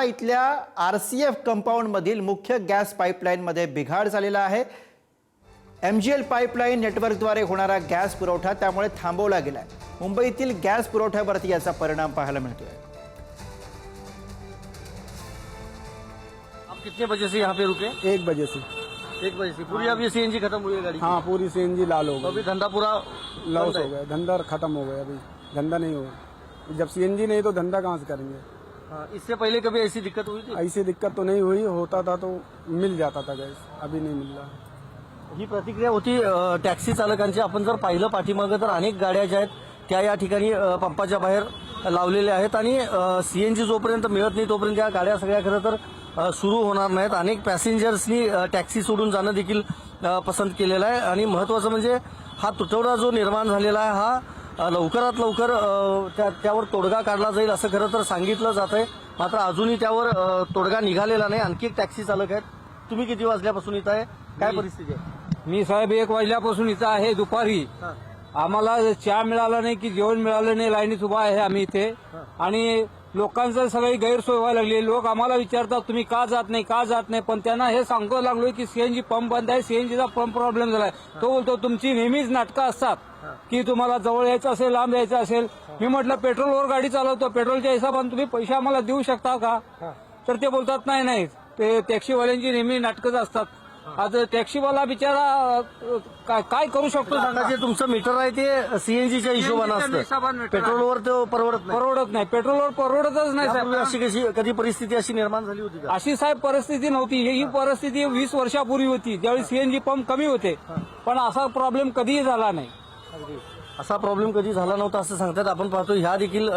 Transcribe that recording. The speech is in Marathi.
बारा इथल्या आर सी एफ कंपाऊंडमधील मुख्य गॅस पाईपलाईनमध्ये बिघाड झालेला आहे. एम जी एल पाईपलाईन नेटवर्कद्वारे होणारा गॅस पुरवठा त्यामुळे थांबवला गेलाय. मुंबईतील गॅस पुरवठ्यावरती याचा परिणाम पाहायला मिळतोय. आप कितने बजे से यहाँ पे रुके? एक बजे से। एक बजे से। पूरी अभी सीएनजी खत्म हुई है गाड़ी? की। हाँ पूरी सीएनजी लाल हो तो गई। अभी धंधा पूरा लॉस है। गया। धंधा खत्म हो गया अभी। धंधा नहीं होगा। जब सीएनजी नहीं तो धंधा कहाँ से करेंगे? हाँ, इससे पहले कभी ऐसी दिक्कत हुई थी? ऐसी दिक्कत तो नहीं हुई होता था तो मिल जाता था गैस अभी नहीं मिल रहा ही। प्रतिक्रिया होती अ, टॅक्सी चालकांची. आपण जर पाहिलं पाठीमागं तर अनेक गाड्या ज्या आहेत त्या या ठिकाणी अ, पंपाच्या बाहेर लावलेल्या आहेत आणि सीएनजी जोपर्यंत मिळत नाही तोपर्यंत या गाड्या सगळ्या खरं तर अ, सुरू होणार नाहीत. अनेक पॅसेंजर्सनी अ, टॅक्सी सोडून जाणं देखील अ, पसंत केलेलं आहे. आणि महत्वाचं म्हणजे हा तुटवडा जो निर्माण झालेला आहे हा लवकरात लवकर त्या- त्यावर तोडगा काढला जाईल असं खरं तर सांगितलं जात आहे. मात्र अजूनही त्यावर तोडगा निघालेला नाही. आणखी एक टॅक्सी चालक आहेत. तुम्ही किती वाजल्यापासून इथं आहे? काय परिस्थिती आहे? मी साहेब एक वाजल्यापासून इथं आहे दुपारी. आम्हाला चहा मिळाला नाही की जेवण मिळालं नाही लाईनीत उभा आहे आम्ही इथे. आणि लोकांचं सगळी गैरसोय व्हायला लागली. लोक आम्हाला विचारतात तुम्ही का जात नाही का जात नाही? पण त्यांना हे सांगू लागलोय की सीएनजी पंप बंद आहे सीएनजीचा पंप प्रॉब्लेम झालाय तो बोलतो तुमची नेहमीच नाटकं असतात की तुम्हाला जवळ यायचं असेल लांब यायचं असेल. मी म्हटलं पेट्रोलवर गाडी चालवतो पेट्रोलच्या हिशोबाने तुम्ही पैसे आम्हाला देऊ शकता का? तर ते बोलतात नाही नाही. ते टॅक्सीवाल्यांची नेहमी नाटकंच असतात. आज टॅक्सीवाला बिचारा काय काय करू शकतो सांगा. जे तुमचं मीटर आहे ते सीएनजीच्या हिशोबानं असतं. पेट्रोलवर तो परवडत नाही. परवडत नाही. पेट्रोलवर परवडतच नाही यापूर्वी साहेब अशी कशी कधी परिस्थिती अशी निर्माण झाली होती का? अशी साहेब परिस्थिती नव्हती. ही परिस्थिती वीस वर्षापूर्वी होती. ज्यावेळी सीएनजी पंप कमी होते. पण असा प्रॉब्लेम कधीही झाला नाही. असा प्रॉब्लेम कधी झाला नव्हता असं सांगतात. आपण पाहतो ह्या देखील